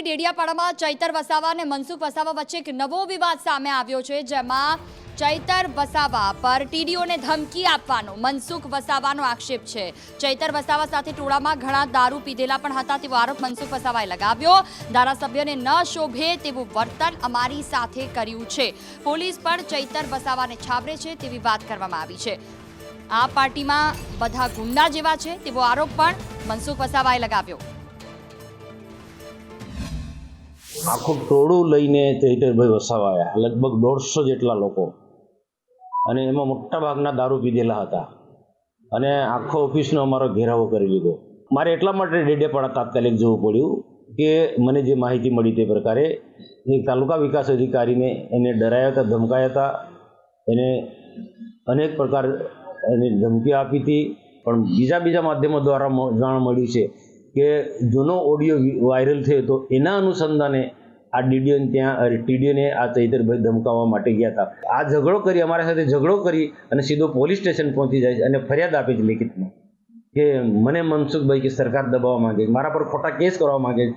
કરીએ ડેડિયાપાડામાં ચૈતર વસાવા અને મનસુખ વસાવા વચ્ચે એક નવો વિવાદ સામે આવ્યો છે, જેમાં ચૈતર વસાવા પર ટીડીઓને ધમકી આપવાનો મનસુખ વસાવાનો આક્ષેપ છે. ચૈતર વસાવા સાથે ટોળામાં ઘણા દારૂ પીધેલા પણ હતા તેવો આરોપ મનસુખ વસાવાએ લગાવ્યો. ધારાસભ્યને ન શોભે તેવું વર્તન અમારી સાથે કર્યું છે. પોલીસ પણ ચૈતર વસાવાને છાવરે છે તેવી વાત કરવામાં આવી છે. આ પાર્ટીમાં બધા ગુંડા જેવા છે તેવો આરોપ પણ મનસુખ વસાવાએ લગાવ્યો. આખું ટોળું લઈને ચૈતરભાઈ વસાવાયા, લગભગ દોઢસો જેટલા લોકો. અને એમાં મોટા ભાગના દારૂ પીધેલા હતા. અને આખો ઓફિસનો અમારો ઘેરાવો કરી લીધો. મારે એટલા માટે ડેડેપાડા તાત્કાલિક જવું પડ્યું કે મને જે માહિતી મળી તે પ્રકારે એ તાલુકા વિકાસ અધિકારીને એને ડરાયા હતા, ધમકાયા હતા. એને અનેક પ્રકાર એની ધમકી આપી હતી. પણ બીજા બીજા માધ્યમો દ્વારા જાણ મળ્યું છે. કે જૂનો ઓડિયો વાયરલ થયો હતો એના અનુસંધાને આ ડીડીઓને ત્યાં ટીડીઓને આ ચૈતરભાઈ ધમકાવવા માટે ગયા હતા. આ ઝઘડો કરી, અમારા સાથે ઝઘડો કરી અને સીધો પોલીસ સ્ટેશન પહોંચી જાય છે અને ફરિયાદ આપે છે લેખિતમાં કે મને મનસુખભાઈ કે સરકાર દબાવવા માંગે છે, મારા પર ખોટા કેસ કરવા માંગે છે.